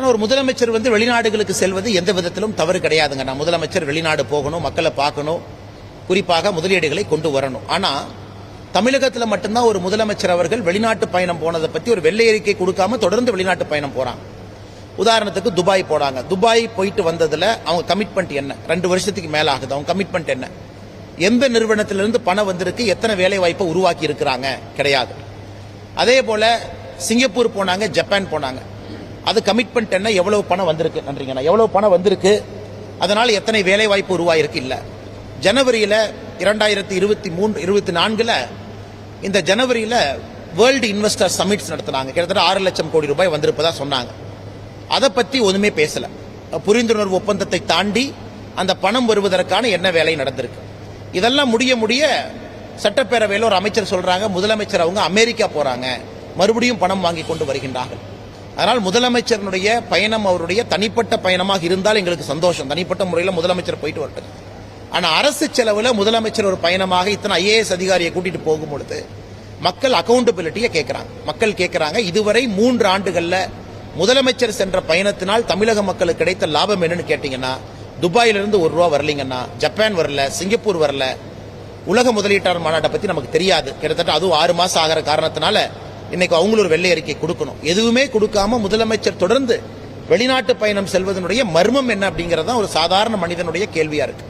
ஆனால் ஒரு முதலமைச்சர் வந்து வெளிநாடுகளுக்கு செல்வது எந்த விதத்திலும் தவறு கிடையாதுங்க. நான் முதலமைச்சர் வெளிநாடு போகணும் மக்களை பார்க்கணும் குறிப்பாக முதலீடுகளை கொண்டு வரணும். ஆனால் தமிழகத்தில் மட்டும்தான் ஒரு முதலமைச்சர் அவர்கள் வெளிநாட்டு பயணம் போனதை பற்றி ஒரு வெள்ளை அறிக்கை கொடுக்காம தொடர்ந்து வெளிநாட்டு பயணம் போகிறாங்க உதாரணத்துக்கு துபாய் போனாங்க துபாய் போயிட்டு வந்ததுல அவங்க கமிட்மெண்ட் என்ன? ரெண்டு வருஷத்துக்கு மேல ஆகுது. அவங்க கமிட்மெண்ட் என்ன? எந்த நிறுவனத்திலிருந்து பணம் வந்திருக்கு? எத்தனை வேலை வாய்ப்பை உருவாக்கி இருக்கிறாங்க? கிடையாது. அதே போல சிங்கப்பூர் போனாங்க ஜப்பான் போனாங்க. அது கமிட்மெண்ட் என்ன எவ்வளவு பணம் வந்திருக்கு நன்றிங்கண்ணா. எவ்வளவு பணம் வந்திருக்கு அதனால எத்தனை வேலை வாய்ப்பு உருவாயிருக்கு இல்லை. ஜனவரியில் இரண்டாயிரத்தி இருபத்தி மூன்று இருபத்தி நான்கில் இந்த ஜனவரியில் வேர்ல்டு இன்வெஸ்டர் சமிட்ஸ் நடத்தினாங்க. கிட்டத்தட்ட ஆறு லட்சம் கோடி ரூபாய் வந்திருப்பதா சொன்னாங்க. அதை பற்றி ஒன்றுமே பேசலை. புரிந்துணர்வு ஒப்பந்தத்தை தாண்டி அந்த பணம் வருவதற்கான என்ன வேலை நடந்திருக்கு. இதெல்லாம் முடிய முடிய சட்டப்பேரவையில் ஒரு அமைச்சர் சொல்கிறாங்க முதலமைச்சர் அவங்க அமெரிக்கா போகிறாங்க மறுபடியும் பணம் வாங்கி கொண்டு வருகின்றார்கள். அதனால் முதலமைச்சருடைய பயணம் அவருடைய தனிப்பட்ட பயணமாக இருந்தால் எங்களுக்கு சந்தோஷம். தனிப்பட்ட முறையில் முதலமைச்சர் போயிட்டு வரட்டும். ஆனால் அரசு செலவில் முதலமைச்சர் ஒரு பயணமாக இத்தனை ஐஏஎஸ் அதிகாரியை கூட்டிட்டு போகும்பொழுது மக்கள் அக்கௌண்டபிலிட்டியை கேட்குறாங்க மக்கள் கேட்குறாங்க இதுவரை மூன்று ஆண்டுகளில் முதலமைச்சர் சென்ற பயணத்தினால் தமிழக மக்களுக்கு கிடைத்த லாபம் என்னன்னு கேட்டீங்கன்னா துபாயிலிருந்து ஒரு ரூபா வரலீங்கன்னா ஜப்பான் வரல சிங்கப்பூர் வரல உலக முதலீட்டாளர் மாநாட்டை பற்றி நமக்கு தெரியாது. கிட்டத்தட்ட அதுவும் ஆறு மாதம் ஆகிற காரணத்தினால இன்னைக்கு அவங்களும் ஒரு வெள்ளை அறிக்கை கொடுக்கணும். எதுவுமே கொடுக்காம முதலமைச்சர் தொடர்ந்து வெளிநாட்டு பயணம் செல்வதனுடைய மர்மம் என்ன அப்படிங்கறதான் ஒரு சாதாரண மனிதனுடைய கேள்வியா இருக்கு.